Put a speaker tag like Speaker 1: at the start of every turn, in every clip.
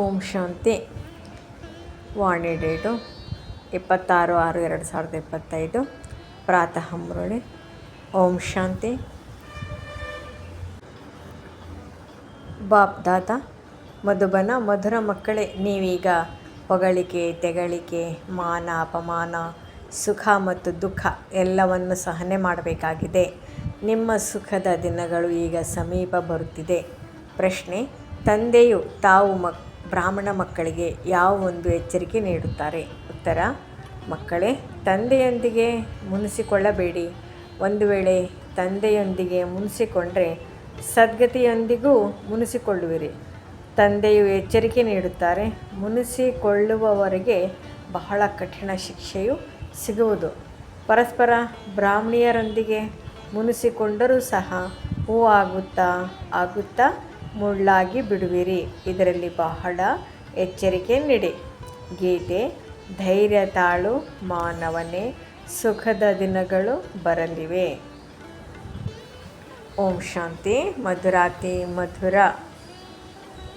Speaker 1: ಓಂ ಶಾಂತಿ. ವಾಣಿ date ಇಪ್ಪತ್ತಾರು ಆರು ಎರಡು ಸಾವಿರದ ಇಪ್ಪತ್ತೈದು. ಪ್ರಾತಃ ಮುರಳಿ. ಓಂ ಶಾಂತಿ. ಬಾಪ್ ದಾತ ಮಧುಬನ, ಮಧುರ ಮಕ್ಕಳೇ, ನೀವೀಗ ಹೊಗಳಿಕೆ, ತೆಗಳಿಕೆ, ಮಾನ, ಅಪಮಾನ, ಸುಖ ಮತ್ತು ದುಃಖ ಎಲ್ಲವನ್ನು ಸಹನೆ ಮಾಡಬೇಕಾಗಿದೆ. ನಿಮ್ಮ ಸುಖದ ದಿನಗಳು ಈಗ ಸಮೀಪ ಬರುತ್ತಿದೆ. ಪ್ರಶ್ನೆ, ತಂದೆಯು ತಾವು ಮಕ್ ಬ್ರಾಹ್ಮಣ ಮಕ್ಕಳಿಗೆ ಯಾವ ಒಂದು ಎಚ್ಚರಿಕೆ ನೀಡುತ್ತಾರೆ? ಉತ್ತರ, ಮಕ್ಕಳೇ, ತಂದೆಯೊಂದಿಗೆ ಮುನಿಸಿಕೊಳ್ಳಬೇಡಿ. ಒಂದು ವೇಳೆ ತಂದೆಯೊಂದಿಗೆ ಮುನಿಸಿಕೊಂಡರೆ ಸದ್ಗತಿಯೊಂದಿಗೂ ಮುನಿಸಿಕೊಳ್ಳುವಿರಿ. ತಂದೆಯು ಎಚ್ಚರಿಕೆ ನೀಡುತ್ತಾರೆ, ಮುನಿಸಿಕೊಳ್ಳುವವರಿಗೆ ಬಹಳ ಕಠಿಣ ಶಿಕ್ಷೆಯು ಸಿಗುವುದು. ಪರಸ್ಪರ ಬ್ರಾಹ್ಮಣಿಯರೊಂದಿಗೆ ಮುನಿಸಿಕೊಂಡರೂ ಸಹ ಹೂ ಆಗುತ್ತಾ ಆಗುತ್ತಾ ಮುಳ್ಳಾಗಿ ಬಿಡುವಿರಿ. ಇದರಲ್ಲಿ ಬಹಳ ಎಚ್ಚರಿಕೆ ನೀಡಿ. ಗೀತೆ, ಧೈರ್ಯ ತಾಳು ಮಾನವನೇ, ಸುಖದ ದಿನಗಳು ಬರಲಿವೆ. ಓಂ ಶಾಂತಿ, ಮಧುರಾತಿ, ಮಧುರ.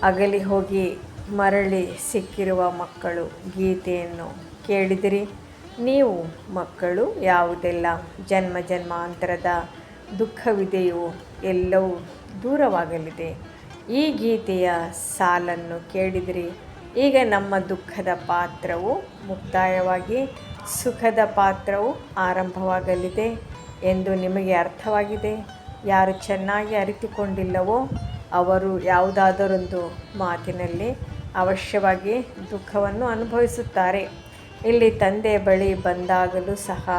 Speaker 1: ಅಗಲಿ ಹೋಗಿ ಮರಳಿ ಸಿಕ್ಕಿರುವ ಮಕ್ಕಳು ಗೀತೆಯನ್ನು ಕೇಳಿದಿರಿ. ನೀವು ಮಕ್ಕಳು ಯಾವುದೆಲ್ಲ? ಜನ್ಮ ಜನ್ಮಾಂತರದ ದುಃಖವಿದೆಯೋ ಎಲ್ಲವೂ ದೂರವಾಗಲಿದೆ. ಈ ಗೀತೆಯ ಸಾಲನ್ನು ಕೇಳಿದಿರಿ. ಈಗ ನಮ್ಮ ದುಃಖದ ಪಾತ್ರವು ಮುಕ್ತಾಯವಾಗಿ, ಸುಖದ ಪಾತ್ರವು ಆರಂಭವಾಗಲಿದೆ ಎಂದು ನಿಮಗೆ ಅರ್ಥವಾಗಿದೆ. ಯಾರು ಚೆನ್ನಾಗಿ ಅರಿತುಕೊಂಡಿಲ್ಲವೋ ಅವರು ಯಾವುದಾದರೊಂದು ಮಾತಿನಲ್ಲಿ ಅವಶ್ಯವಾಗಿ ದುಃಖವನ್ನು ಅನುಭವಿಸುತ್ತಾರೆ. ಇಲ್ಲಿ ತಂದೆ ಬಳಿ ಬಂದಾಗಲೂ ಸಹ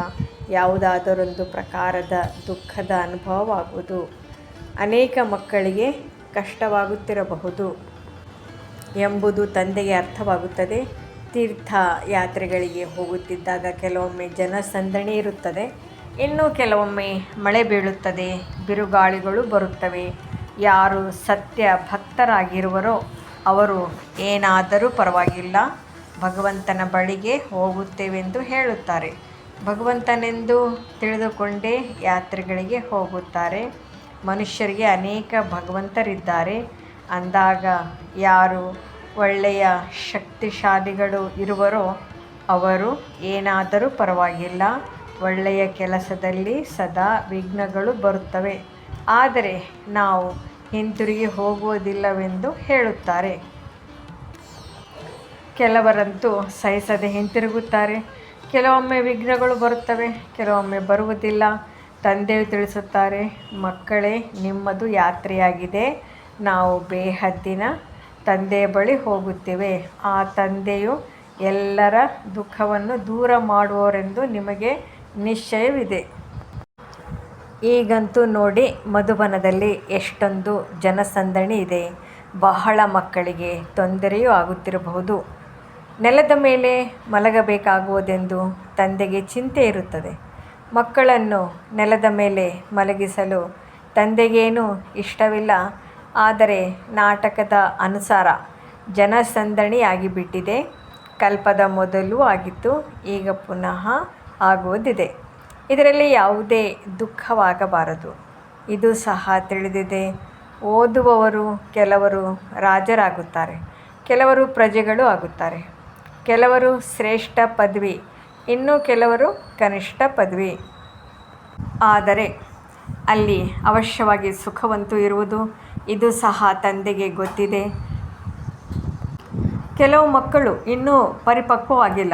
Speaker 1: ಯಾವುದಾದರೊಂದು ಪ್ರಕಾರದ ದುಃಖದ ಅನುಭವವಾಗುವುದು. ಅನೇಕ ಮಕ್ಕಳಿಗೆ ಕಷ್ಟವಾಗುತ್ತಿರಬಹುದು ಎಂಬುದು ತಂದೆಗೆ ಅರ್ಥವಾಗುತ್ತದೆ. ತೀರ್ಥ ಯಾತ್ರೆಗಳಿಗೆ ಹೋಗುತ್ತಿದ್ದಾಗ ಕೆಲವೊಮ್ಮೆ ಜನಸಂದಣಿ ಇರುತ್ತದೆ. ಇನ್ನೂ ಕೆಲವೊಮ್ಮೆ ಮಳೆ ಬೀಳುತ್ತದೆ. ಬಿರುಗಾಳಿಗಳು ಬರುತ್ತವೆ. ಯಾರು ಸತ್ಯ ಭಕ್ತರಾಗಿರುವರೋ ಅವರು ಏನಾದರೂ ಪರವಾಗಿಲ್ಲ. ಭಗವಂತನ ಬಳಿಗೆ ಹೋಗುತ್ತೇವೆಂದು ಹೇಳುತ್ತಾರೆ. ಭಗವಂತನೆಂದು ತಿಳಿದುಕೊಂಡೇ ಯಾತ್ರೆಗಳಿಗೆ ಹೋಗುತ್ತಾರೆ. ಮನುಷ್ಯರಿಗೆ ಅನೇಕ ಭಗವಂತರಿದ್ದಾರೆ. ಅಂದಾಗ ಯಾರು ಒಳ್ಳೆಯ ಶಕ್ತಿಶಾಲಿಗಳು ಇರುವರೋ ಅವರು ಏನಾದರೂ ಪರವಾಗಿಲ್ಲ. ಒಳ್ಳೆಯ ಕೆಲಸದಲ್ಲಿ ಸದಾ ವಿಘ್ನಗಳು ಬರುತ್ತವೆ. ಆದರೆ ನಾವು ಹಿಂತಿರುಗಿ ಹೋಗುವುದಿಲ್ಲವೆಂದು ಹೇಳುತ್ತಾರೆ. ಕೆಲವರಂತೂ ಸಹಿಸದೆ ಹಿಂತಿರುಗುತ್ತಾರೆ. ಕೆಲವೊಮ್ಮೆ ವಿಘ್ನಗಳು ಬರುತ್ತವೆ, ಕೆಲವೊಮ್ಮೆ ಬರುವುದಿಲ್ಲ. ತಂದೆಯು ತಿಳಿಸುತ್ತಾರೆ, ಮಕ್ಕಳೇ, ನಿಮ್ಮದು ಯಾತ್ರೆಯಾಗಿದೆ. ನಾವು ಬೇಹದ್ದಿನ ತಂದೆಯ ಬಳಿ ಹೋಗುತ್ತೇವೆ. ಆ ತಂದೆಯು ಎಲ್ಲರ ದುಃಖವನ್ನು ದೂರ ಮಾಡುವವರೆಂದು ನಿಮಗೆ ನಿಶ್ಚಯವಿದೆ. ಈಗಂತೂ ನೋಡಿ, ಮಧುಬನದಲ್ಲಿ ಎಷ್ಟೊಂದು ಜನಸಂದಣಿ ಇದೆ. ಬಹಳ ಮಕ್ಕಳಿಗೆ ತೊಂದರೆಯೂ ಆಗುತ್ತಿರಬಹುದು. ನೆಲದ ಮೇಲೆ ಮಲಗಬೇಕಾಗುವುದೆಂದು ತಂದೆಗೆ ಚಿಂತೆ ಇರುತ್ತದೆ. ಮಕ್ಕಳನ್ನು ನೆಲದ ಮೇಲೆ ಮಲಗಿಸಲು ತಂದೆಗೇನೂ ಇಷ್ಟವಿಲ್ಲ. ಆದರೆ ನಾಟಕದ ಅನುಸಾರ ಜನಸಂದಣಿಯಾಗಿಬಿಟ್ಟಿದೆ. ಕಲ್ಪದ ಮೊದಲು ಆಗಿತ್ತು, ಈಗ ಪುನಃ ಆಗುವುದಿದೆ ಇದರಲ್ಲಿ ಯಾವುದೇ ದುಃಖವಾಗಬಾರದು. ಇದು ಸಹ ತಿಳಿದಿದೆ. ಓದುವವರು ಕೆಲವರು ರಾಜರಾಗುತ್ತಾರೆ, ಕೆಲವರು ಪ್ರಜೆಗಳು ಆಗುತ್ತಾರೆ. ಕೆಲವರು ಶ್ರೇಷ್ಠ ಪದವಿ ಇನ್ನು ಕೆಲವರು ಕನಿಷ್ಠ ಪದವಿ. ಆದರೆ ಅಲ್ಲಿ ಅವಶ್ಯವಾಗಿ ಸುಖವಂತೂ ಇರುವುದು, ಇದು ಸಹ ತಂದೆಗೆ ಗೊತ್ತಿದೆ. ಕೆಲವು ಮಕ್ಕಳು ಇನ್ನೂ ಪರಿಪಕ್ವವಾಗಿಲ್ಲ.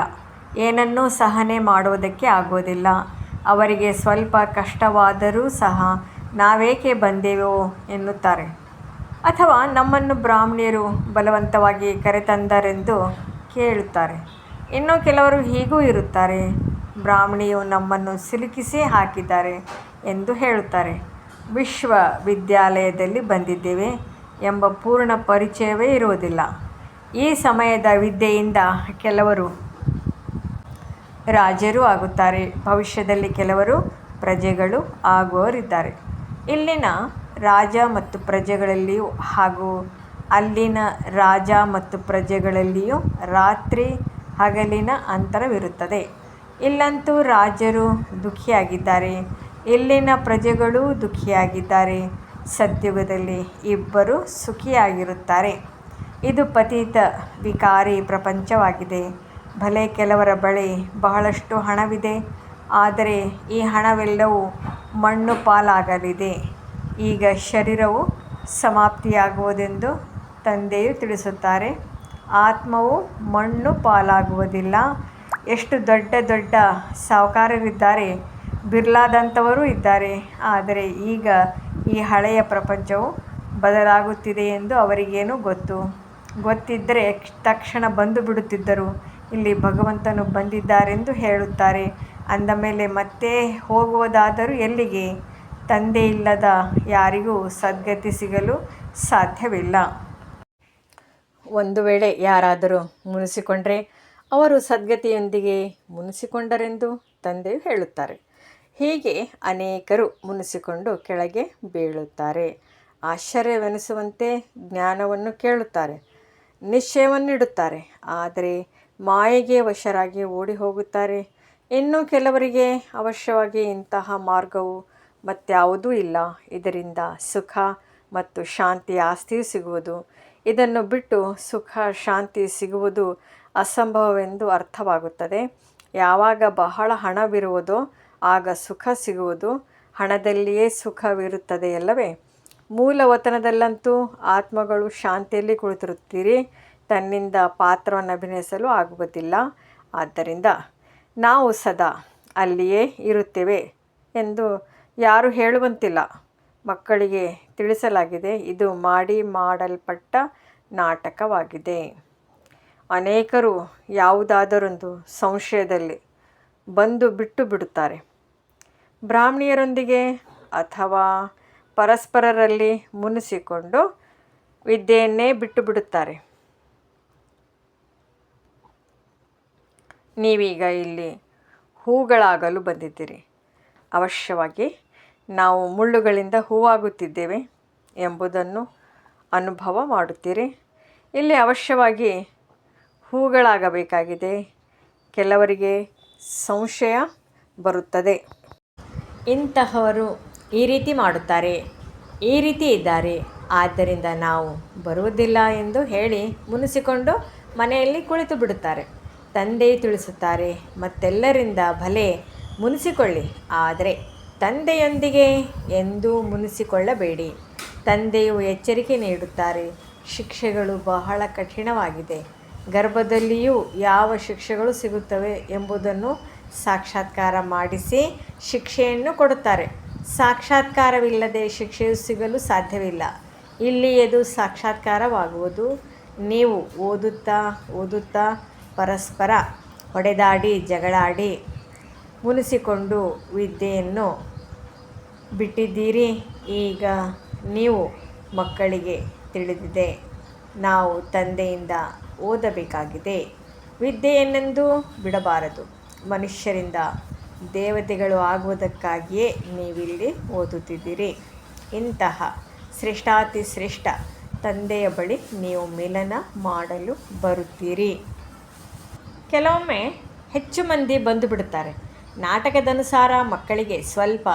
Speaker 1: ಏನನ್ನೂ ಸಹನೆ ಮಾಡುವುದಕ್ಕೆ ಆಗೋದಿಲ್ಲ ಅವರಿಗೆ ಸ್ವಲ್ಪ ಕಷ್ಟವಾದರೂ ಸಹ ನಾವೇಕೆ ಬಂದೆವೋ ಎನ್ನುತ್ತಾರೆ. ಅಥವಾ ನಮ್ಮನ್ನು ಬ್ರಾಹ್ಮಣಿಯರು ಬಲವಂತವಾಗಿ ಕರೆತಂದರೆಂದು ಕೇಳುತ್ತಾರೆ. ಇನ್ನು ಕೆಲವರು ಹೀಗೂ ಇರುತ್ತಾರೆ. ಬ್ರಾಹ್ಮಣಿಯು ನಮ್ಮನ್ನು ಸಿಲುಕಿಸೇ ಹಾಕಿದ್ದಾರೆ ಎಂದು ಹೇಳುತ್ತಾರೆ. ವಿಶ್ವವಿದ್ಯಾಲಯದಲ್ಲಿ ಬಂದಿದ್ದೇವೆ ಎಂಬ ಪೂರ್ಣ ಪರಿಚಯವೇ ಇರುವುದಿಲ್ಲ. ಈ ಸಮಯದ ವಿದ್ಯೆಯಿಂದ ಕೆಲವರು ರಾಜರು ಆಗುತ್ತಾರೆ. ಭವಿಷ್ಯದಲ್ಲಿ ಕೆಲವರು ಪ್ರಜೆಗಳು ಆಗುವವರಿದ್ದಾರೆ. ಇಲ್ಲಿನ ರಾಜ ಮತ್ತು ಪ್ರಜೆಗಳಲ್ಲಿಯೂ ಹಾಗೂ ಅಲ್ಲಿನ ರಾಜ ಮತ್ತು ಪ್ರಜೆಗಳಲ್ಲಿಯೂ ರಾತ್ರಿ ಹಗಲಿನ ಅಂತರವಿರುತ್ತದೆ. ಇಲ್ಲಂತೂ ರಾಜರು ದುಃಖಿಯಾಗಿದ್ದಾರೆ. ಇಲ್ಲಿನ ಪ್ರಜೆಗಳೂ ದುಃಖಿಯಾಗಿದ್ದಾರೆ. ಸದ್ಯುಗದಲ್ಲಿ ಇಬ್ಬರು ಸುಖಿಯಾಗಿರುತ್ತಾರೆ. ಇದು ಪತಿತ ವಿಕಾರಿ ಪ್ರಪಂಚವಾಗಿದೆ. ಭಲೆ ಕೆಲವರ ಬಳಿ ಬಹಳಷ್ಟು ಹಣವಿದೆ. ಆದರೆ ಈ ಹಣವೆಲ್ಲವೂ ಮಣ್ಣು ಪಾಲಾಗಲಿದೆ. ಈಗ ಶರೀರವು ಸಮಾಪ್ತಿಯಾಗುವುದೆಂದು ತಂದೆಯು ತಿಳಿಸುತ್ತಾರೆ. ಆತ್ಮವು ಮಣ್ಣು ಪಾಲಾಗುವುದಿಲ್ಲ. ಎಷ್ಟು ದೊಡ್ಡ ದೊಡ್ಡ ಸಾಹುಕಾರರಿದ್ದಾರೆ, ಬಿರ್ಲಾದಂಥವರೂ ಇದ್ದಾರೆ. ಆದರೆ ಈಗ ಈ ಹಳೆಯ ಪ್ರಪಂಚವು ಬದಲಾಗುತ್ತಿದೆ ಎಂದು ಅವರಿಗೇನು ಗೊತ್ತು. ಗೊತ್ತಿದ್ದರೆ ತಕ್ಷಣ ಬಂದು ಬಿಡುತ್ತಿದ್ದರು. ಇಲ್ಲಿ ಭಗವಂತನು ಬಂದಿದ್ದಾರೆಂದು ಹೇಳುತ್ತಾರೆ. ಅಂದ ಮೇಲೆ ಮತ್ತೆ ಹೋಗುವುದಾದರೂ ಎಲ್ಲಿಗೆ? ತಂದೆ ಇಲ್ಲದ ಯಾರಿಗೂ ಸದ್ಗತಿ ಸಿಗಲು ಸಾಧ್ಯವಿಲ್ಲ. ಒಂದು ವೇಳೆ ಯಾರಾದರೂ ಮುನಿಸಿಕೊಂಡರೆ ಅವರು ಸದ್ಗತಿಯೊಂದಿಗೆ ಮುನಿಸಿಕೊಂಡರೆಂದು ತಂದೆಯು ಹೇಳುತ್ತಾರೆ. ಹೀಗೆ ಅನೇಕರು ಮುನಿಸಿಕೊಂಡು ಕೆಳಗೆ ಬೀಳುತ್ತಾರೆ. ಆಶ್ಚರ್ಯವೆನಿಸುವಂತೆ ಜ್ಞಾನವನ್ನು ಕೇಳುತ್ತಾರೆ, ನಿಶ್ಚಯವನ್ನಿಡುತ್ತಾರೆ. ಆದರೆ ಮಾಯೆಗೆ ವಶರಾಗಿ ಓಡಿ ಹೋಗುತ್ತಾರೆ ಇನ್ನೂ ಕೆಲವರಿಗೆ ಅವಶ್ಯವಾಗಿ ಇಂತಹ ಮಾರ್ಗವು ಮತ್ತಾವುದೂ ಇಲ್ಲ. ಇದರಿಂದ ಸುಖ ಮತ್ತು ಶಾಂತಿ ಆಸ್ತಿಯು ಸಿಗುವುದು. ಇದನ್ನು ಬಿಟ್ಟು ಸುಖ, ಶಾಂತಿ ಸಿಗುವುದು ಅಸಂಭವವೆಂದು ಅರ್ಥವಾಗುತ್ತದೆ. ಯಾವಾಗ ಬಹಳ ಹಣವಿರುವುದೋ ಆಗ ಸುಖ ಸಿಗುವುದು. ಹಣದಲ್ಲಿಯೇ ಸುಖವಿರುತ್ತದೆಯಲ್ಲವೇ ಮೂಲ ವತನದಲ್ಲಂತೂ ಆತ್ಮಗಳು ಶಾಂತಿಯಲ್ಲಿ ಕುಳಿತಿರುತ್ತೀರಿ. ತನ್ನಿಂದ ಪಾತ್ರವನ್ನು ಅಭಿನಯಿಸಲು ಆಗುವುದಿಲ್ಲ. ಆದ್ದರಿಂದ ನಾವು ಸದಾ ಅಲ್ಲಿಯೇ ಇರುತ್ತೇವೆ ಎಂದು ಯಾರು ಹೇಳುವಂತಿಲ್ಲ. ಮಕ್ಕಳಿಗೆ ತಿಳಿಸಲಾಗಿದೆ, ಇದು ಮಾಡಿ ಮಾಡಲ್ಪಟ್ಟ ನಾಟಕವಾಗಿದೆ. ಅನೇಕರು ಯಾವುದಾದರೊಂದು ಸಂಶಯದಲ್ಲಿ ಬಂದು ಬಿಟ್ಟು ಬಿಡುತ್ತಾರೆ. ಬ್ರಾಹ್ಮಣಿಯರೊಂದಿಗೆ ಅಥವಾ ಪರಸ್ಪರರಲ್ಲಿ ಮುನಿಸಿಕೊಂಡು ವಿದ್ಯೆಯನ್ನೇ ಬಿಟ್ಟು ಬಿಡುತ್ತಾರೆ. ನೀವೀಗ ಇಲ್ಲಿ ಹೂಗಳಾಗಲು ಬಂದಿದ್ದೀರಿ. ಅವಶ್ಯವಾಗಿ ನಾವು ಮುಳ್ಳುಗಳಿಂದ ಹೂವಾಗುತ್ತಿದ್ದೇವೆ ಎಂಬುದನ್ನು ಅನುಭವ ಮಾಡುತ್ತೀರಿ. ಇಲ್ಲಿ ಅವಶ್ಯವಾಗಿ ಹೂಗಳಾಗಬೇಕಾಗಿದೆ. ಕೆಲವರಿಗೆ ಸಂಶಯ ಬರುತ್ತದೆ. ಇಂತಹವರು ಈ ರೀತಿ ಮಾಡುತ್ತಾರೆ, ಈ ರೀತಿ ಇದ್ದಾರೆ. ಆದ್ದರಿಂದ ನಾವು ಬರುವುದಿಲ್ಲ ಎಂದು ಹೇಳಿ ಮುನಿಸಿಕೊಂಡು ಮನೆಯಲ್ಲಿ ಕುಳಿತು ಬಿಡುತ್ತಾರೆ. ತಂದೆ ತಿಳಿಸುತ್ತಾರೆ, ಮತ್ತೆಲ್ಲರಿಂದ ಭಲೆ ಮುನಿಸಿಕೊಳ್ಳಿ. ಆದರೆ ತಂದೆಯೊಂದಿಗೆ ಎಂದೂ ಮುನಿಸಿಕೊಳ್ಳಬೇಡಿ. ತಂದೆಯು ಎಚ್ಚರಿಕೆ ನೀಡುತ್ತಾರೆ. ಶಿಕ್ಷೆಗಳು ಬಹಳ ಕಠಿಣವಾಗಿದೆ. ಗರ್ಭದಲ್ಲಿಯೂ ಯಾವ ಶಿಕ್ಷೆಗಳು ಸಿಗುತ್ತವೆ ಎಂಬುದನ್ನು ಸಾಕ್ಷಾತ್ಕಾರ ಮಾಡಿಸಿ ಶಿಕ್ಷೆಯನ್ನು ಕೊಡುತ್ತಾರೆ. ಸಾಕ್ಷಾತ್ಕಾರವಿಲ್ಲದೆ ಶಿಕ್ಷೆಯು ಸಿಗಲು ಸಾಧ್ಯವಿಲ್ಲ. ಇಲ್ಲಿಯದು ಸಾಕ್ಷಾತ್ಕಾರವಾಗುವುದು. ನೀವು ಓದುತ್ತಾ ಓದುತ್ತಾ ಪರಸ್ಪರ ಹೊಡೆದಾಡಿ, ಜಗಳಾಡಿ ಮುನಿಸಿಕೊಂಡು ವಿದ್ಯೆಯನ್ನು ಬಿಟ್ಟಿದ್ದೀರಿ. ಈಗ ನೀವು ಮಕ್ಕಳಿಗೆ ತಿಳಿದಿದೆ. ನಾವು ತಂದೆಯಿಂದ ಓದಬೇಕಾಗಿದೆ. ವಿದ್ಯೆಯನ್ನೆಂದು ಬಿಡಬಾರದು. ಮನುಷ್ಯರಿಂದ ದೇವತೆಗಳು ಆಗುವುದಕ್ಕಾಗಿಯೇ ನೀವಿಲ್ಲಿ ಓದುತ್ತಿದ್ದೀರಿ. ಇಂತಹ ಶ್ರೇಷ್ಠಾತಿ ಶ್ರೇಷ್ಠ ತಂದೆಯ ಬಳಿ ನೀವು ಮಿಲನ ಮಾಡಲು ಬರುತ್ತೀರಿ. ಕೆಲವೊಮ್ಮೆ ಹೆಚ್ಚು ಮಂದಿ ಬಂದು ಬಿಡುತ್ತಾರೆ ನಾಟಕದನುಸಾರ ಮಕ್ಕಳಿಗೆ ಸ್ವಲ್ಪ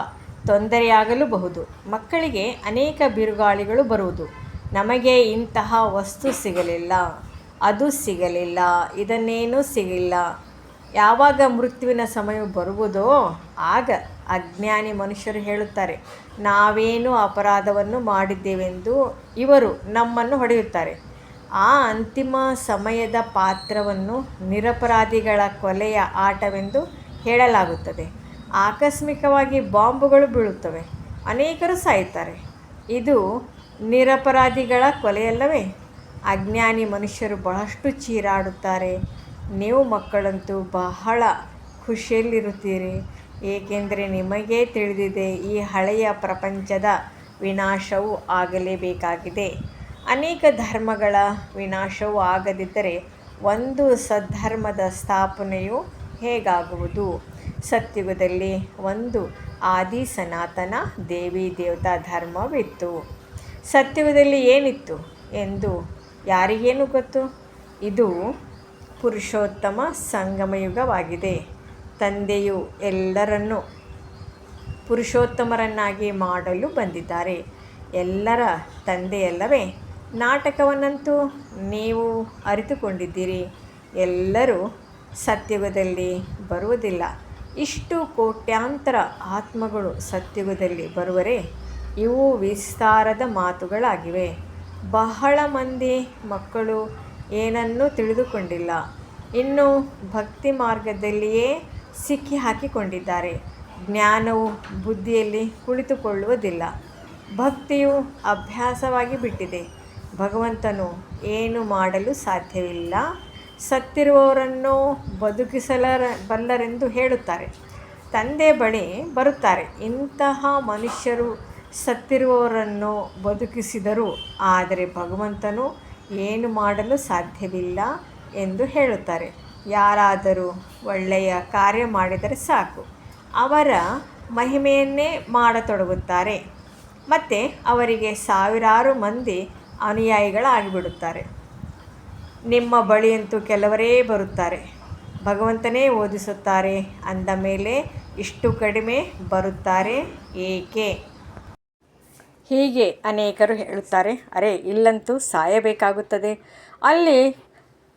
Speaker 1: ತೊಂದರೆಯಾಗಲೂಬಹುದು. ಮಕ್ಕಳಿಗೆ ಅನೇಕ ಬಿರುಗಾಳಿಗಳು ಬರುವುದು. ನಮಗೆ ಇಂತಹ ವಸ್ತು ಸಿಗಲಿಲ್ಲ. ಅದು ಸಿಗಲಿಲ್ಲ. ಇದನ್ನೇನೂ ಸಿಗಲಿಲ್ಲ. ಯಾವಾಗ ಮೃತ್ಯುವಿನ ಸಮಯ ಬರುವುದೋ ಆಗ ಅಜ್ಞಾನಿ ಮನುಷ್ಯರು ಹೇಳುತ್ತಾರೆ, ನಾವೇನು ಅಪರಾಧವನ್ನು ಮಾಡಿದ್ದೇವೆಂದು ಇವರು ನಮ್ಮನ್ನು ಹೊಡೆಯುತ್ತಾರೆ. ಆ ಅಂತಿಮ ಸಮಯದ ಪಾತ್ರವನ್ನು ನಿರಪರಾಧಿಗಳ ಕೊಲೆಯ ಆಟವೆಂದು ಹೇಳಲಾಗುತ್ತದೆ. ಆಕಸ್ಮಿಕವಾಗಿ ಬಾಂಬುಗಳು ಬೀಳುತ್ತವೆ. ಅನೇಕರು ಸಾಯುತ್ತಾರೆ. ಇದು ನಿರಪರಾಧಿಗಳ ಕೊಲೆಯಲ್ಲವೇ? ಅಜ್ಞಾನಿ ಮನುಷ್ಯರು ಬಹಳಷ್ಟು ಚೀರಾಡುತ್ತಾರೆ. ನೀವು ಮಕ್ಕಳಂತೂ ಬಹಳ ಖುಷಿಯಲ್ಲಿರುತ್ತೀರಿ. ಏಕೆಂದರೆ ನಿಮಗೇ ತಿಳಿದಿದೆ, ಈ ಹಳೆಯ ಪ್ರಪಂಚದ ವಿನಾಶವು ಆಗಲೇಬೇಕಾಗಿದೆ. ಅನೇಕ ಧರ್ಮಗಳ ವಿನಾಶವು ಆಗದಿದ್ದರೆ ಒಂದು ಸದ್ಧರ್ಮದ ಸ್ಥಾಪನೆಯು ಹೇಗಾಗುವುದು? ಸತ್ಯುಗದಲ್ಲಿ ಒಂದು ಆದಿ ಸನಾತನ ದೇವಿ ದೇವತಾ ಧರ್ಮವಿತ್ತು. ಸತ್ಯುಗದಲ್ಲಿ ಏನಿತ್ತು ಎಂದು ಯಾರಿಗೇನು ಗೊತ್ತು? ಇದು ಪುರುಷೋತ್ತಮ ಸಂಗಮಯುಗವಾಗಿದೆ. ತಂದೆಯು ಎಲ್ಲರನ್ನೂ ಪುರುಷೋತ್ತಮರನ್ನಾಗಿ ಮಾಡಲು ಬಂದಿದ್ದಾರೆ. ಎಲ್ಲರ ತಂದೆಯಲ್ಲವೇ? ನಾಟಕವನ್ನಂತೂ ನೀವು ಅರಿತುಕೊಂಡಿದ್ದೀರಿ. ಎಲ್ಲರೂ ಸತ್ಯುಗದಲ್ಲಿ ಬರುವುದಿಲ್ಲ. ಇಷ್ಟು ಕೋಟ್ಯಾಂತರ ಆತ್ಮಗಳು ಸತ್ಯುಗದಲ್ಲಿ ಬರುವರೆ, ಇವು ವಿಸ್ತಾರದ ಮಾತುಗಳಾಗಿವೆ. ಬಹಳ ಮಂದಿ ಮಕ್ಕಳು ಏನನ್ನೂ ತಿಳಿದುಕೊಂಡಿಲ್ಲ. ಇನ್ನು ಭಕ್ತಿ ಮಾರ್ಗದಲ್ಲಿಯೇ ಸಿಕ್ಕಿ ಹಾಕಿಕೊಂಡಿದ್ದಾರೆ. ಜ್ಞಾನವು ಬುದ್ಧಿಯಲ್ಲಿ ಕುಳಿತುಕೊಳ್ಳುವುದಿಲ್ಲ. ಭಕ್ತಿಯು ಅಭ್ಯಾಸವಾಗಿ ಬಿಟ್ಟಿದೆ. ಭಗವಂತನು ಏನು ಮಾಡಲು ಸಾಧ್ಯವಿಲ್ಲ? ಸತ್ತಿರುವವರನ್ನು ಬದುಕಿಸಲರ, ಬಲ್ಲರೆಂದು ಹೇಳುತ್ತಾರೆ. ತಂದೆ ಬಳಿ ಬರುತ್ತಾರೆ. ಇಂತಹ ಮನುಷ್ಯರು ಸತ್ತಿರುವವರನ್ನು ಬದುಕಿಸಿದರು. ಆದರೆ ಭಗವಂತನು ಏನು ಮಾಡಲು ಸಾಧ್ಯವಿಲ್ಲ ಎಂದು ಹೇಳುತ್ತಾರೆ. ಯಾರಾದರೂ ಒಳ್ಳೆಯ ಕಾರ್ಯ ಮಾಡಿದರೆ ಸಾಕು. ಅವರ ಮಹಿಮೆಯನ್ನೇ ಮಾಡತೊಡಗುತ್ತಾರೆ. ಮತ್ತು ಅವರಿಗೆ ಸಾವಿರಾರು ಮಂದಿ ಅನುಯಾಯಿಗಳಾಗಿಬಿಡುತ್ತಾರೆ. ನಿಮ್ಮ ಬಳಿಯಂತೂ ಕೆಲವರೇ ಬರುತ್ತಾರೆ. ಭಗವಂತನೇ ಓದಿಸುತ್ತಾರೆ. ಅಂದ ಮೇಲೆ ಇಷ್ಟು ಕಡಿಮೆ ಬರುತ್ತಾರೆ ಏಕೆ? ಹೀಗೆ ಅನೇಕರು ಹೇಳುತ್ತಾರೆ, ಅರೆ, ಇಲ್ಲಂತೂ ಸಾಯಬೇಕಾಗುತ್ತದೆ. ಅಲ್ಲಿ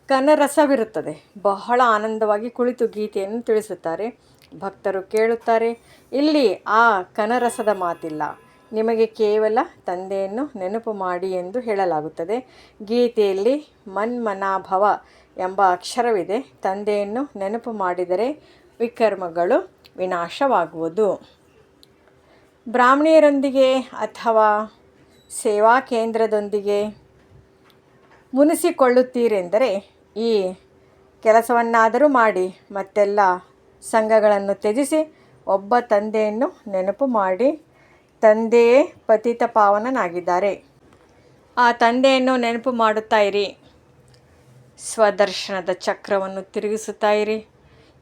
Speaker 1: ಕನರಸವಿರುತ್ತದೆ. ಬಹಳ ಆನಂದವಾಗಿ ಕುಳಿತು ಗೀತೆಯನ್ನು ತಿಳಿಸುತ್ತಾರೆ. ಭಕ್ತರು ಕೇಳುತ್ತಾರೆ, ಇಲ್ಲಿ ಆ ಕನರಸದ ಮಾತಿಲ್ಲ. ನಿಮಗೆ ಕೇವಲ ತಂದೆಯನ್ನು ನೆನಪು ಮಾಡಿ ಎಂದು ಹೇಳಲಾಗುತ್ತದೆ. ಗೀತೆಯಲ್ಲಿ ಮನ್ಮನಾಭವ ಎಂಬ ಅಕ್ಷರವಿದೆ. ತಂದೆಯನ್ನು ನೆನಪು ಮಾಡಿದರೆ ವಿಕರ್ಮಗಳು ವಿನಾಶವಾಗುವುದು. ಬ್ರಾಹ್ಮಣಿಯರೊಂದಿಗೆ ಅಥವಾ ಸೇವಾ ಕೇಂದ್ರದೊಂದಿಗೆ ಮುನಿಸಿಕೊಳ್ಳುತ್ತೀರೆಂದರೆ ಈ ಕೆಲಸವನ್ನಾದರೂ ಮಾಡಿ, ಮತ್ತೆಲ್ಲ ಸಂಘಗಳನ್ನು ತ್ಯಜಿಸಿ, ಒಬ್ಬ ತಂದೆಯನ್ನು ನೆನಪು ಮಾಡಿ ತಂದೆಯೇ ಪತಿತ ಪಾವನನಾಗಿದ್ದಾರೆ. ಆ ತಂದೆಯನ್ನು ನೆನಪು ಮಾಡುತ್ತಾ ಇರಿ. ಸ್ವದರ್ಶನದ ಚಕ್ರವನ್ನು ತಿರುಗಿಸುತ್ತಾ ಇರಿ.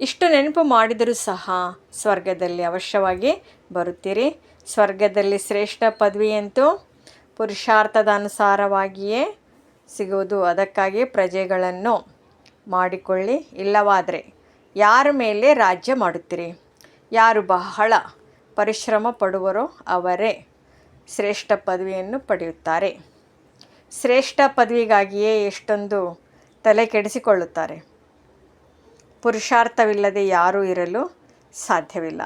Speaker 1: ಇಷ್ಟು ನೆನಪು ಮಾಡಿದರೂ ಸಹ ಸ್ವರ್ಗದಲ್ಲಿ ಅವಶ್ಯವಾಗಿ ಬರುತ್ತೀರಿ. ಸ್ವರ್ಗದಲ್ಲಿ ಶ್ರೇಷ್ಠ ಪದವಿಯಂತೂ ಪುರುಷಾರ್ಥದ ಅನುಸಾರವಾಗಿಯೇ ಸಿಗುವುದು. ಅದಕ್ಕಾಗಿ ಪ್ರಜೆಗಳನ್ನು ಮಾಡಿಕೊಳ್ಳಿ. ಇಲ್ಲವಾದರೆ ಯಾರ ಮೇಲೆ ರಾಜ್ಯ ಮಾಡುತ್ತೀರಿ? ಯಾರು ಬಹಳ ಪರಿಶ್ರಮ ಪಡುವರೋ ಅವರೇ ಶ್ರೇಷ್ಠ ಪದವಿಯನ್ನು ಪಡೆಯುತ್ತಾರೆ. ಶ್ರೇಷ್ಠ ಪದವಿಗಾಗಿಯೇ ಎಷ್ಟೊಂದು ತಲೆ ಕೆಡಿಸಿಕೊಳ್ಳುತ್ತಾರೆ. ಪುರುಷಾರ್ಥವಿಲ್ಲದೆ ಯಾರೂ ಇರಲು ಸಾಧ್ಯವಿಲ್ಲ.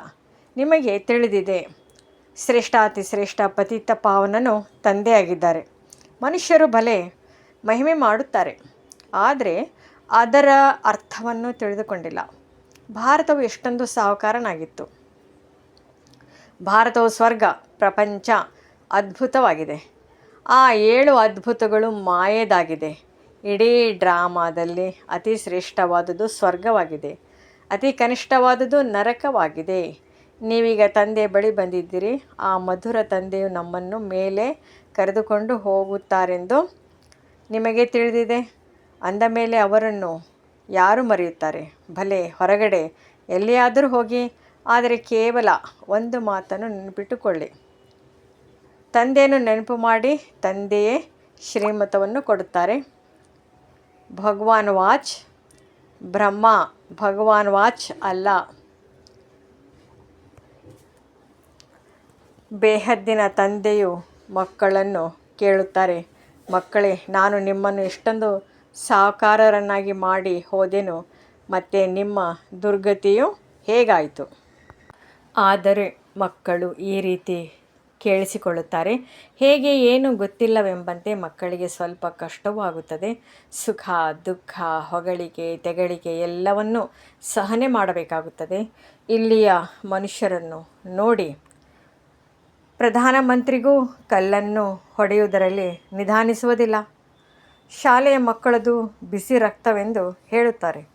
Speaker 1: ನಿಮಗೆ ತಿಳಿದಿದೆ, ಶ್ರೇಷ್ಠಾತಿ ಶ್ರೇಷ್ಠ ಪತಿತ ಪಾವನನು ತಂದೆಯಾಗಿದ್ದಾರೆ. ಮನುಷ್ಯರು ಭಲೆ, ಮಹಿಮೆ ಮಾಡುತ್ತಾರೆ. ಆದರೆ ಅದರ ಅರ್ಥವನ್ನು ತಿಳಿದುಕೊಂಡಿಲ್ಲ. ಭಾರತವು ಎಷ್ಟೊಂದು ಸಾಹುಕಾರನಾಗಿತ್ತು. ಭಾರತವು ಸ್ವರ್ಗ, ಪ್ರಪಂಚ ಅದ್ಭುತವಾಗಿದೆ. ಆ ಏಳು ಅದ್ಭುತಗಳು ಮಾಯದಾಗಿದೆ. ಇಡೀ ಡ್ರಾಮಾದಲ್ಲಿ ಅತಿ ಶ್ರೇಷ್ಠವಾದುದು ಸ್ವರ್ಗವಾಗಿದೆ. ಅತಿ ಕನಿಷ್ಠವಾದುದು ನರಕವಾಗಿದೆ. ನೀವೀಗ ತಂದೆ ಬಳಿ ಬಂದಿದ್ದೀರಿ. ಆ ಮಧುರ ತಂದೆಯು ನಮ್ಮನ್ನು ಮೇಲೆ ಕರೆದುಕೊಂಡು ಹೋಗುತ್ತಾರೆಂದು ನಿಮಗೆ ತಿಳಿದಿದೆ. ಅಂದ ಮೇಲೆ ಅವರನ್ನು ಯಾರು ಮರೆಯುತ್ತಾರೆ? ಭಲೆ, ಹೊರಗಡೆ ಎಲ್ಲಿಯಾದರೂ ಹೋಗಿ ಆದರೆ ಕೇವಲ ಒಂದು ಮಾತನ್ನು ನೆನಪಿಟ್ಟುಕೊಳ್ಳಿ. ತಂದೆಯನ್ನು ನೆನಪು ಮಾಡಿ ತಂದೆಯೇ ಶ್ರೀಮತವನ್ನು ಕೊಡುತ್ತಾರೆ. ಭಗವಾನ್ ವಾಚ್, ಬ್ರಹ್ಮ ಭಗವಾನ್ ವಾಚ್ ಅಲ್ಲ. ಬೇಹದ್ದಿನ ತಂದೆಯು ಮಕ್ಕಳನ್ನು ಕೇಳುತ್ತಾರೆ. ಮಕ್ಕಳೇ, ನಾನು ನಿಮ್ಮನ್ನು ಎಷ್ಟೊಂದು ಸಾಕಾರರನ್ನಾಗಿ ಮಾಡಿ ಹೋದೆನು, ಮತ್ತು ನಿಮ್ಮ ದುರ್ಗತಿಯು ಹೇಗಾಯಿತು? ಆದರೆ ಮಕ್ಕಳು ಈ ರೀತಿ ಕೇಳಿಸಿಕೊಳ್ಳುತ್ತಾರೆ. ಹೇಗೆ ಏನು ಗೊತ್ತಿಲ್ಲವೆಂಬಂತೆ ಮಕ್ಕಳಿಗೆ ಸ್ವಲ್ಪ ಕಷ್ಟವೂ ಆಗುತ್ತದೆ. ಸುಖ, ದುಃಖ ಹೊಗಳಿಗೆ ತೆಗಳಿಗೆ ಎಲ್ಲವನ್ನು ಸಹನೆ ಮಾಡಬೇಕಾಗುತ್ತದೆ. ಇಲ್ಲಿಯ ಮನುಷ್ಯರನ್ನು ನೋಡಿ ಪ್ರಧಾನಮಂತ್ರಿಗೂ ಕಲ್ಲನ್ನು ಹೊಡೆಯುವುದರಲ್ಲಿ ನಿಧಾನಿಸುವುದಿಲ್ಲ. ಶಾಲೆಯ ಮಕ್ಕಳದು ಬಿಸಿ ರಕ್ತವೆಂದು ಹೇಳುತ್ತಾರೆ.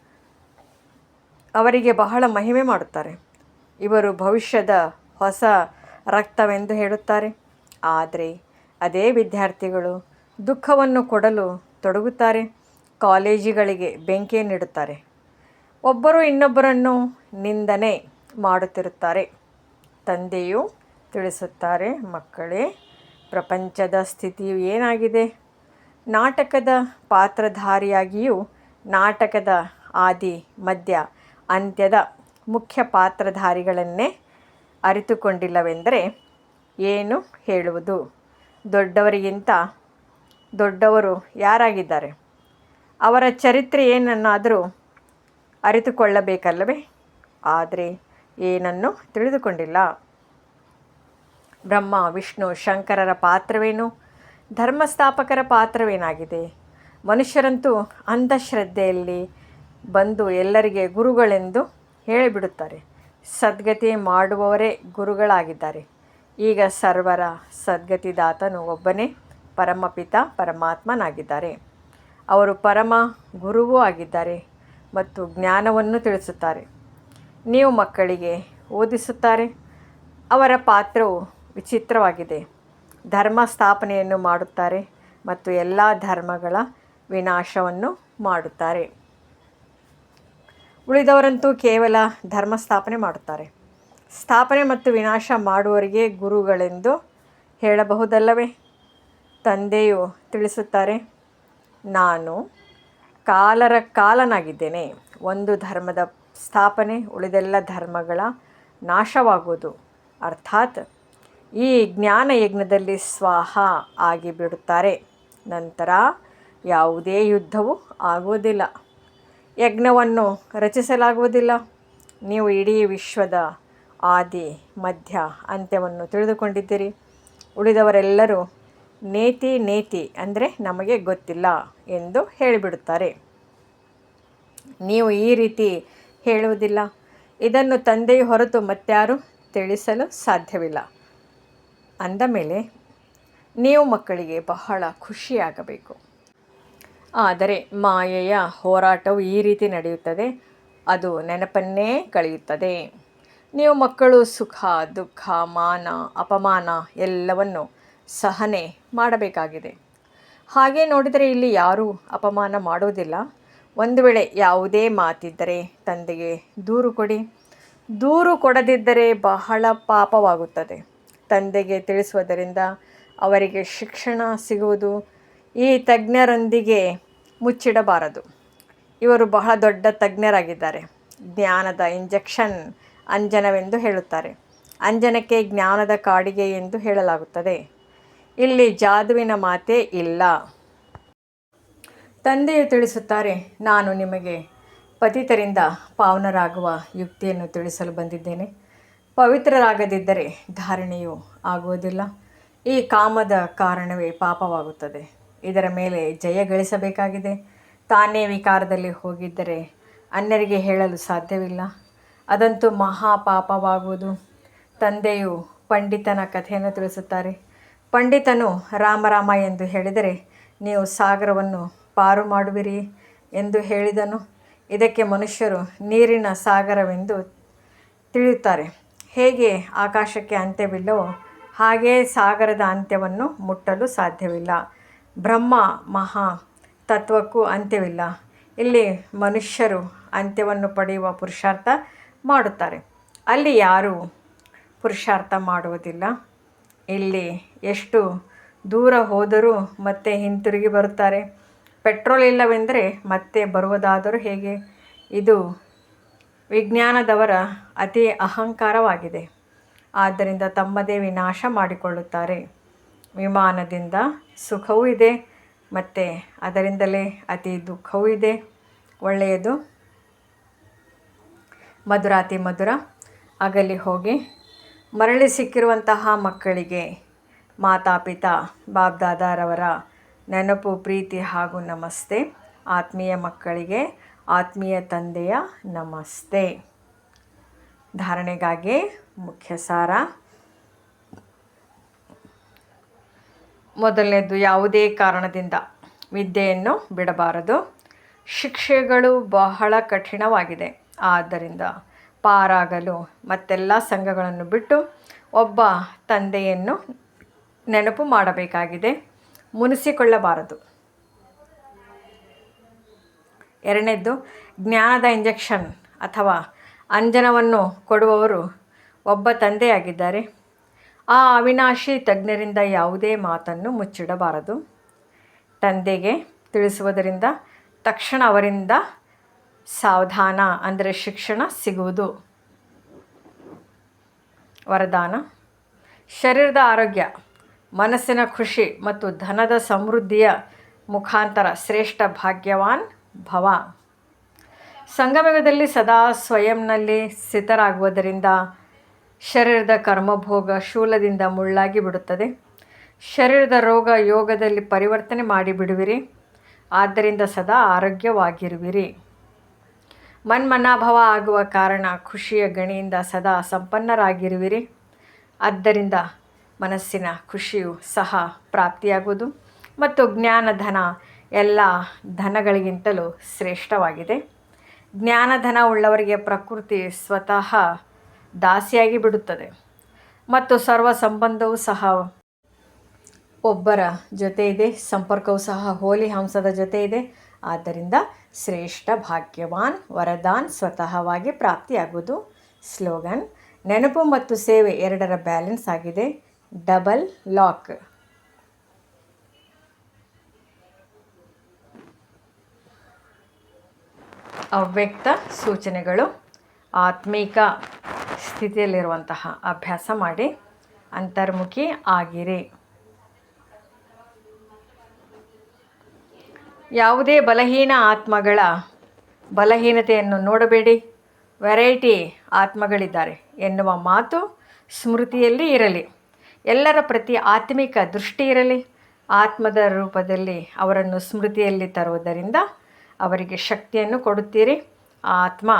Speaker 1: ಅವರಿಗೆ ಬಹಳ ಮಹಿಮೆ ಮಾಡುತ್ತಾರೆ. ಇವರು ಭವಿಷ್ಯದ ಹೊಸ ರಕ್ತವೆಂದು ಹೇಳುತ್ತಾರೆ. ಆದರೆ ಅದೇ ವಿದ್ಯಾರ್ಥಿಗಳು ದುಃಖವನ್ನು ಕೊಡಲು ತೊಡಗುತ್ತಾರೆ, ಕಾಲೇಜುಗಳಿಗೆ ಬೆಂಕಿ ನೀಡುತ್ತಾರೆ. ಒಬ್ಬರು ಇನ್ನೊಬ್ಬರನ್ನು ನಿಂದನೆ ಮಾಡುತ್ತಿರುತ್ತಾರೆ. ತಂದೆಯು ತಿಳಿಸುತ್ತಾರೆ, ಮಕ್ಕಳೇ, ಪ್ರಪಂಚದ ಸ್ಥಿತಿಯು ಏನಾಗಿದೆ? ನಾಟಕದ ಪಾತ್ರಧಾರಿಯಾಗಿಯೂ ನಾಟಕದ ಆದಿ ಮಧ್ಯ ಅಂತ್ಯದ ಮುಖ್ಯ ಪಾತ್ರಧಾರಿಗಳನ್ನೇ ಅರಿತುಕೊಂಡಿಲ್ಲವೆಂದರೆ ಏನು ಹೇಳುವುದು? ದೊಡ್ಡವರಿಗಿಂತ ದೊಡ್ಡವರು ಯಾರಾಗಿದ್ದಾರೆ? ಅವರ ಚರಿತ್ರೆ ಏನನ್ನಾದರೂ ಅರಿತುಕೊಳ್ಳಬೇಕಲ್ಲವೇ? ಆದರೆ ಏನನ್ನು ತಿಳಿದುಕೊಂಡಿಲ್ಲ. ಬ್ರಹ್ಮ, ವಿಷ್ಣು, ಶಂಕರರ ಪಾತ್ರವೇನು? ಧರ್ಮಸ್ಥಾಪಕರ ಪಾತ್ರವೇನಾಗಿದೆ? ಮನುಷ್ಯರಂತೂ ಅಂಧಶ್ರದ್ಧೆಯಲ್ಲಿ ಬಂದು ಎಲ್ಲರಿಗೆ ಗುರುಗಳೆಂದು ಹೇಳಿಬಿಡುತ್ತಾರೆ. ಸದ್ಗತಿ ಮಾಡುವವರೇ ಗುರುಗಳಾಗಿದ್ದಾರೆ. ಈಗ ಸರ್ವರ ಸದ್ಗತಿದಾತನು ಒಬ್ಬನೇ, ಪರಮಪಿತ ಪರಮಾತ್ಮನಾಗಿದ್ದಾರೆ. ಅವರು ಪರಮ ಗುರುವೂ ಆಗಿದ್ದಾರೆ ಮತ್ತು ಜ್ಞಾನವನ್ನು ತಿಳಿಸುತ್ತಾರೆ. ನೀವು ಮಕ್ಕಳಿಗೆ ಓದಿಸುತ್ತಾರೆ. ಅವರ ಪಾತ್ರವು ವಿಚಿತ್ರವಾಗಿದೆ. ಧರ್ಮ ಸ್ಥಾಪನೆಯನ್ನು ಮಾಡುತ್ತಾರೆ ಮತ್ತು ಎಲ್ಲ ಧರ್ಮಗಳ ವಿನಾಶವನ್ನು ಮಾಡುತ್ತಾರೆ. ಉಳಿದವರಂತೂ ಕೇವಲ ಧರ್ಮ ಸ್ಥಾಪನೆ ಮಾಡುತ್ತಾರೆ. ಸ್ಥಾಪನೆ ಮತ್ತು ವಿನಾಶ ಮಾಡುವವರಿಗೆ ಗುರುಗಳೆಂದು ಹೇಳಬಹುದಲ್ಲವೇ? ತಂದೆಯು ತಿಳಿಸುತ್ತಾರೆ, ನಾನು ಕಾಲರ ಕಾಲನಾಗಿದ್ದೇನೆ. ಒಂದು ಧರ್ಮದ ಸ್ಥಾಪನೆ ಉಳಿದೆಲ್ಲ ಧರ್ಮಗಳ ನಾಶವಾಗುವುದು. ಅರ್ಥಾತ್, ಈ ಜ್ಞಾನ ಯಜ್ಞದಲ್ಲಿ ಸ್ವಾಹ ಆಗಿಬಿಡುತ್ತಾರೆ. ನಂತರ ಯಾವುದೇ ಯುದ್ಧವೂ ಆಗುವುದಿಲ್ಲ. ಯಜ್ಞವನ್ನು ರಚಿಸಲಾಗುವುದಿಲ್ಲ. ನೀವು ಇಡೀ ವಿಶ್ವದ ಆದಿ, ಮಧ್ಯ, ಅಂತ್ಯವನ್ನು ತಿಳಿದುಕೊಂಡಿದ್ದೀರಿ. ಉಳಿದವರೆಲ್ಲರೂ ನೇತಿ ನೇತಿ ಅಂದರೆ ನಮಗೆ ಗೊತ್ತಿಲ್ಲ ಎಂದು ಹೇಳಿಬಿಡುತ್ತಾರೆ. ನೀವು ಈ ರೀತಿ ಹೇಳುವುದಿಲ್ಲ. ಇದನ್ನು ತಂದೆಯ ಹೊರತು ಮತ್ತಾರು ತಿಳಿಸಲು ಸಾಧ್ಯವಿಲ್ಲ. ಅಂದ ಮೇಲೆ, ನೀವು ಮಕ್ಕಳಿಗೆ ಬಹಳ ಖುಷಿಯಾಗಬೇಕು. ಆದರೆ ಮಾಯೆಯ ಹೋರಾಟವು ಈ ರೀತಿ ನಡೆಯುತ್ತದೆ. ಅದು ನೆನಪನ್ನೇ ಕಳೆಯುತ್ತದೆ. ನೀವು ಮಕ್ಕಳು, ಸುಖ, ದುಃಖ, ಮಾನ, ಅಪಮಾನ ಎಲ್ಲವನ್ನು ಸಹನೆ ಮಾಡಬೇಕಾಗಿದೆ. ಹಾಗೆ ನೋಡಿದರೆ ಇಲ್ಲಿ ಯಾರೂ ಅಪಮಾನ ಮಾಡೋದಿಲ್ಲ. ಒಂದು ವೇಳೆ ಯಾವುದೇ ಮಾತಿದ್ದರೆ ತಂದೆಗೆ ದೂರು ಕೊಡಿ. ದೂರು ಕೊಡದಿದ್ದರೆ ಬಹಳ ಪಾಪವಾಗುತ್ತದೆ. ತಂದೆಗೆ ತಿಳಿಸುವುದರಿಂದ ಅವರಿಗೆ ಶಿಕ್ಷಣ ಸಿಗುವುದು. ಈ ತಜ್ಞರೊಂದಿಗೆ ಮುಚ್ಚಿಡಬಾರದು. ಇವರು ಬಹಳ ದೊಡ್ಡ ತಜ್ಞರಾಗಿದ್ದಾರೆ. ಜ್ಞಾನದ ಇಂಜೆಕ್ಷನ್ ಅಂಜನವೆಂದು ಹೇಳುತ್ತಾರೆ. ಅಂಜನಕ್ಕೆ ಜ್ಞಾನದ ಕಾಡಿಗೆ ಎಂದು ಹೇಳಲಾಗುತ್ತದೆ. ಇಲ್ಲಿ ಜಾದುವಿನ ಮಾತೇ ಇಲ್ಲ. ತಂದೆಯು ತಿಳಿಸುತ್ತಾರೆ, ನಾನು ನಿಮಗೆ ಪತಿತರಿಂದ ಪಾವನರಾಗುವ ಯುಕ್ತಿಯನ್ನು ತಿಳಿಸಲು ಬಂದಿದ್ದೇನೆ. ಪವಿತ್ರರಾಗದಿದ್ದರೆ ಧಾರಣೆಯು ಆಗುವುದಿಲ್ಲ. ಈ ಕಾಮದ ಕಾರಣವೇ ಪಾಪವಾಗುತ್ತದೆ. ಇದರ ಮೇಲೆ ಜಯ ಗಳಿಸಬೇಕಾಗಿದೆ. ತಾನೇ ವಿಕಾರದಲ್ಲಿ ಹೋಗಿದ್ದರೆ ಅನ್ಯರಿಗೆ ಹೇಳಲು ಸಾಧ್ಯವಿಲ್ಲ. ಅದಂತೂ ಮಹಾಪಾಪವಾಗುವುದು. ತಂದೆಯು ಪಂಡಿತನ ಕಥೆಯನ್ನು ತಿಳಿಸುತ್ತಾರೆ. ಪಂಡಿತನು ರಾಮರಾಮ ಎಂದು ಹೇಳಿದರೆ ನೀವು ಸಾಗರವನ್ನು ಪಾರು ಮಾಡುವಿರಿ ಎಂದು ಹೇಳಿದನು. ಇದಕ್ಕೆ ಮನುಷ್ಯರು ನೀರಿನ ಸಾಗರವೆಂದು ತಿಳಿಯುತ್ತಾರೆ. ಹೇಗೆ ಆಕಾಶಕ್ಕೆ ಅಂತ್ಯವಿಲ್ಲವೋ ಹಾಗೆಯೇ ಸಾಗರದ ಅಂತ್ಯವನ್ನು ಮುಟ್ಟಲು ಸಾಧ್ಯವಿಲ್ಲ. ಬ್ರಹ್ಮ ಮಹಾ ತತ್ವಕ್ಕೂ ಅಂತ್ಯವಿಲ್ಲ. ಇಲ್ಲಿ ಮನುಷ್ಯರು ಅಂತ್ಯವನ್ನು ಪಡೆಯುವ ಪುರುಷಾರ್ಥ ಮಾಡುತ್ತಾರೆ. ಅಲ್ಲಿ ಯಾರೂ ಪುರುಷಾರ್ಥ ಮಾಡುವುದಿಲ್ಲ. ಇಲ್ಲಿ ಎಷ್ಟು ದೂರ ಹೋದರೂ ಮತ್ತೆ ಹಿಂತಿರುಗಿ ಬರುತ್ತಾರೆ. ಪೆಟ್ರೋಲ್ ಇಲ್ಲವೆಂದರೆ ಮತ್ತೆ ಬರುವುದಾದರೂ ಹೇಗೆ? ಇದು ವಿಜ್ಞಾನದವರ ಅತಿ ಅಹಂಕಾರವಾಗಿದೆ. ಆದ್ದರಿಂದ ತಮ್ಮದೇ ವಿನಾಶ ಮಾಡಿಕೊಳ್ಳುತ್ತಾರೆ. ವಿಮಾನದಿಂದ ಸುಖವೂ ಇದೆ, ಮತ್ತು ಅದರಿಂದಲೇ ಅತಿ ದುಃಖವೂ ಇದೆ. ಒಳ್ಳೆಯದು. ಮಧುರಾತಿ ಮಧುರ, ಅಗಲಿ ಹೋಗಿ. ಮರಳಿ ಸಿಕ್ಕಿರುವಂತಹ ಮಕ್ಕಳಿಗೆ ಮಾತಾಪಿತ ಬಾಬ್ದಾದಾರವರ ನೆನಪು, ಪ್ರೀತಿ ಹಾಗೂ ನಮಸ್ತೆ. ಆತ್ಮೀಯ ಮಕ್ಕಳಿಗೆ, ಆತ್ಮೀಯ ತಂದೆಯ ನಮಸ್ತೆ. ಧಾರಣೆಗಾಗಿ ಮುಖ್ಯ ಸಾರ ಮೊದಲನೇದು ಯಾವುದೇ ಕಾರಣದಿಂದ ವಿದ್ಯೆಯನ್ನು ಬಿಡಬಾರದು. ಶಿಕ್ಷೆಗಳು ಬಹಳ ಕಠಿಣವಾಗಿದೆ. ಆದ್ದರಿಂದ ಪಾರಾಗಲು ಮತ್ತೆಲ್ಲ ಸಂಘಗಳನ್ನು ಬಿಟ್ಟು ಒಬ್ಬ ತಂದೆಯನ್ನು ನೆನಪು ಮಾಡಬೇಕಾಗಿದೆ. ಮುನಿಸಿಕೊಳ್ಳಬಾರದು. ಎರಡನೇದು, ಜ್ಞಾನದ ಇಂಜೆಕ್ಷನ್ ಅಥವಾ ಅಂಜನವನ್ನು ಕೊಡುವವರು ಒಬ್ಬ ತಂದೆಯಾಗಿದ್ದಾರೆ. ಆ ಅವಿನಾಶಿ ತಜ್ಞರಿಂದ ಯಾವುದೇ ಮಾತನ್ನು ಮುಚ್ಚಿಡಬಾರದು. ತಂದೆಗೆ ತಿಳಿಸುವುದರಿಂದ, ತಕ್ಷಣ ಅವರಿಂದ ಸಾವಧಾನ, ಅಂದರೆ ಶಿಕ್ಷಣ ಸಿಗುವುದು. ವರದಾನ. ಶರೀರದ ಆರೋಗ್ಯ, ಮನಸ್ಸಿನ ಖುಷಿ ಮತ್ತು ಧನದ ಸಮೃದ್ಧಿಯ ಮುಖಾಂತರ ಶ್ರೇಷ್ಠ ಭಾಗ್ಯವಾನ್ ಭವ. ಸಂಗಮದಲ್ಲಿ ಸದಾ ಸ್ವಯಂನಲ್ಲಿ ಸ್ಥಿತರಾಗುವುದರಿಂದ ಶರೀರದ ಕರ್ಮಭೋಗ ಶೂಲದಿಂದ ಮುಳ್ಳಾಗಿ ಬಿಡುತ್ತದೆ. ಶರೀರದ ರೋಗ ಯೋಗದಲ್ಲಿ ಪರಿವರ್ತನೆ ಮಾಡಿಬಿಡುವಿರಿ. ಆದ್ದರಿಂದ ಸದಾ ಆರೋಗ್ಯವಾಗಿರುವಿರಿ. ಮನ್ಮನಾಭವ ಆಗುವ ಕಾರಣ ಖುಷಿಯ ಗಣಿಯಿಂದ ಸದಾ ಸಂಪನ್ನರಾಗಿರುವಿರಿ. ಆದ್ದರಿಂದ ಮನಸ್ಸಿನ ಖುಷಿಯು ಸಹ ಪ್ರಾಪ್ತಿಯಾಗುವುದು ಮತ್ತು ಜ್ಞಾನಧನ ಎಲ್ಲ ಧನಗಳಿಗಿಂತಲೂ ಶ್ರೇಷ್ಠವಾಗಿದೆ. ಜ್ಞಾನಧನ ಉಳ್ಳವರಿಗೆ ಪ್ರಕೃತಿ ಸ್ವತಃ ದಾಸಿಯಾಗಿ ಬಿಡುತ್ತದೆ. ಮತ್ತು ಸರ್ವ ಸಂಬಂಧವೂ ಸಹ ಒಬ್ಬರ ಜೊತೆ ಇದೆ, ಸಂಪರ್ಕವು ಸಹ ಹೋಲಿ ಹಂಸದ ಜೊತೆ ಇದೆ. ಆದ್ದರಿಂದ ಶ್ರೇಷ್ಠ, ಭಾಗ್ಯವಾನ್, ವರದಾನ್, ಸ್ವತಃವಾಗಿ ಪ್ರಾಪ್ತಿಯಾಗುವುದು ಸ್ಲೋಗನ್. ನೆನಪು ಮತ್ತು ಸೇವೆ ಎರಡರ ಬ್ಯಾಲೆನ್ಸ್ ಆಗಿದೆ. Double lock. ಅವ್ಯಕ್ತ ಸೂಚನೆಗಳು. ಆತ್ಮೀಕ ಸ್ಥಿತಿಯಲ್ಲಿರುವಂತಹ ಅಭ್ಯಾಸ ಮಾಡಿ ಅಂತರ್ಮುಖಿ ಆಗಿರಿ. ಯಾವುದೇ ಬಲಹೀನ ಆತ್ಮಗಳ ಬಲಹೀನತೆಯನ್ನು ನೋಡಬೇಡಿ. ವೆರೈಟಿ ಆತ್ಮಗಳಿದ್ದಾರೆ ಎನ್ನುವ ಮಾತು ಸ್ಮೃತಿಯಲ್ಲಿ ಇರಲಿ. ಎಲ್ಲರ ಪ್ರತಿ ಆತ್ಮಿಕ ದೃಷ್ಟಿ ಇರಲಿ. ಆತ್ಮದ ರೂಪದಲ್ಲಿ ಅವರನ್ನು ಸ್ಮೃತಿಯಲ್ಲಿ ತರುವುದರಿಂದ ಅವರಿಗೆ ಶಕ್ತಿಯನ್ನು ಕೊಡುತ್ತೀರಿ. ಆತ್ಮ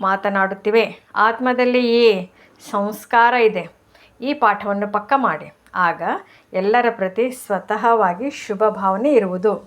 Speaker 1: ಮಾತನಾಡುತ್ತಿವೆ. ಆತ್ಮದಲ್ಲಿ ಈ ಸಂಸ್ಕಾರ ಇದೆ. ಈ ಪಾಠವನ್ನು ಪಕ್ಕ ಮಾಡಿ. ಆಗ ಎಲ್ಲರ ಪ್ರತಿ ಸ್ವತಃವಾಗಿ ಶುಭ ಭಾವನೆ ಇರುವುದು.